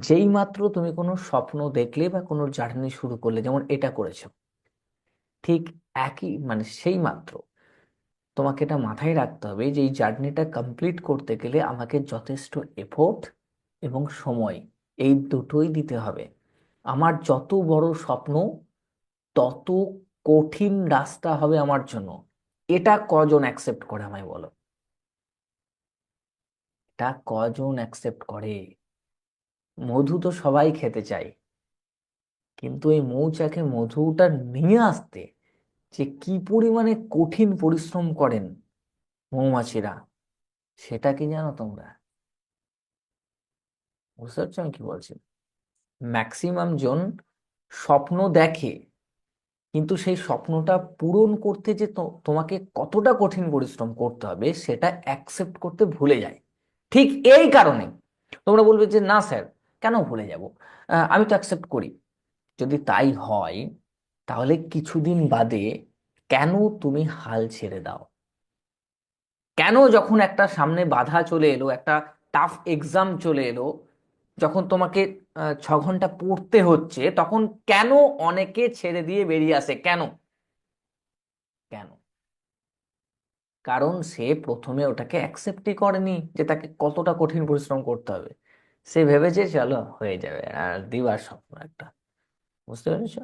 যেই মাত্র তুমি কোনো স্বপ্ন দেখলে বা কোনো জার্নি শুরু করলে, যেমন এটা করেছ, ঠিক একই মানে সেই মাত্র তোমাকে এটা মাথায় রাখতে হবে যে এই জার্নিটা কমপ্লিট করতে গেলে আমাকে যথেষ্ট এফোর্ট এবং সময় এই দুটোই দিতে হবে। আমার যত বড় স্বপ্ন, তত কঠিন রাস্তা হবে আমার জন্য। এটা কজন অ্যাকসেপ্ট করে আমায় বলো? এটা কজন অ্যাকসেপ্ট করে? মধু তো সবাই খেতে চায়। কিন্তু এই মৌচাকে মধুটা নিয়ে আসতে যে কি পরিমাণে কঠিন পরিশ্রম করেন মৌমাছিরা, সেটা কি জানো তোমরা? বুঝতে পারছ আমি কি বলছি? ম্যাক্সিমাম জন স্বপ্ন দেখে, কিন্তু সেই স্বপ্নটা পূরণ করতে যে তোমাকে কতটা কঠিন পরিশ্রম করতে হবে, সেটা অ্যাকসেপ্ট করতে ভুলে যায়। ঠিক এই কারণে তোমরা বলবে যে, না স্যার কেন ভুলে যাব? আমি তো অ্যাকসেপ্ট করি। যদি তাই হয়, তাহলে কিছুদিন বাদে কেন তুমি হাল ছেড়ে দাও? কেন যখন একটা সামনে বাধা চলে এলো, একটা টাফ এক্সাম চলে এলো, যখন তোমাকে ছ ঘণ্টা পড়তে হচ্ছে, তখন কেন অনেকে ছেড়ে দিয়ে বেরিয়ে আসে? কেন? কেন? কারণ সে প্রথমে ওটাকে অ্যাকসেপ্টই করেনি, যে তাকে কতটা কঠিন পরিশ্রম করতে হবে। সে ভেবেছে চলো হয়ে যাবে। আর দিবার স্বপ্ন একটা। বুঝতে পেরেছ?